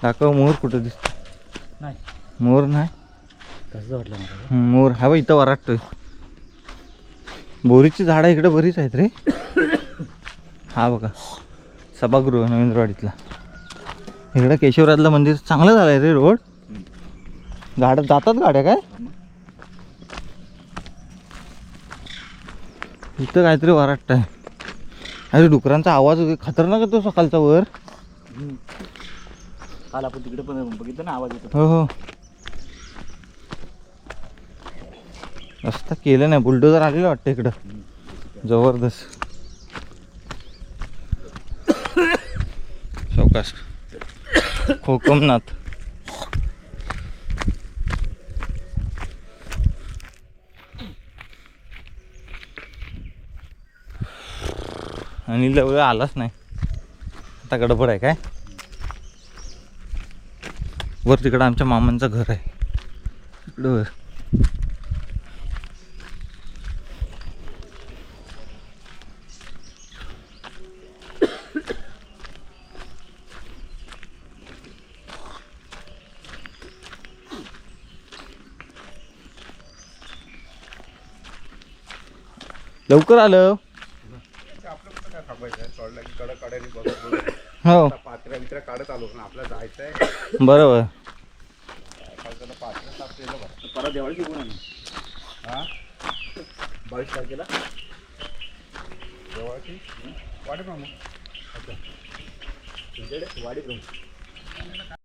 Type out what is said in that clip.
दाखव मोर कुठं दिसतो नाही. मोर नाही? कसं वाटलं मला. मोर. हा बघ इथं वराटतोय. बोरीची झाडं इकडे बरीच आहेत रे. हा बघा. सभागृह नवींद्रवाडीतला इकडं केशवराजला मंदिर चांगलं झालं आहे रे रोड. गाड्या जातात गाड्या काय? इथं काहीतरी वराटत आहे अरे डुकरांचा आवाज खतरनाक येतो सकाळचा वर. काल आपण तिकडे पण बघितलं ना आवाज येतो. हो हो. रस्ता केलं नाही बुलडोजर आलेलं वाटतं इकडं. जबरदस्त. चौकास. खोकमनाथ आणि लवळ आलाच नाही. आता गडबड आहे काय? वर तिकडं आमच्या मामांचं घर आहे. इकडं वर. लवकर आलं. हो. पात्र्या बित्र्या काढत आलो पण आपल्याला जायचंय बरोबर. पात्र्या साफ केलं बरं. परत देवाळी घेऊन आम्ही हा? बावीस तारखेला? जवळची वाटेल ना मग तुमच्याकडे वाडीत राहून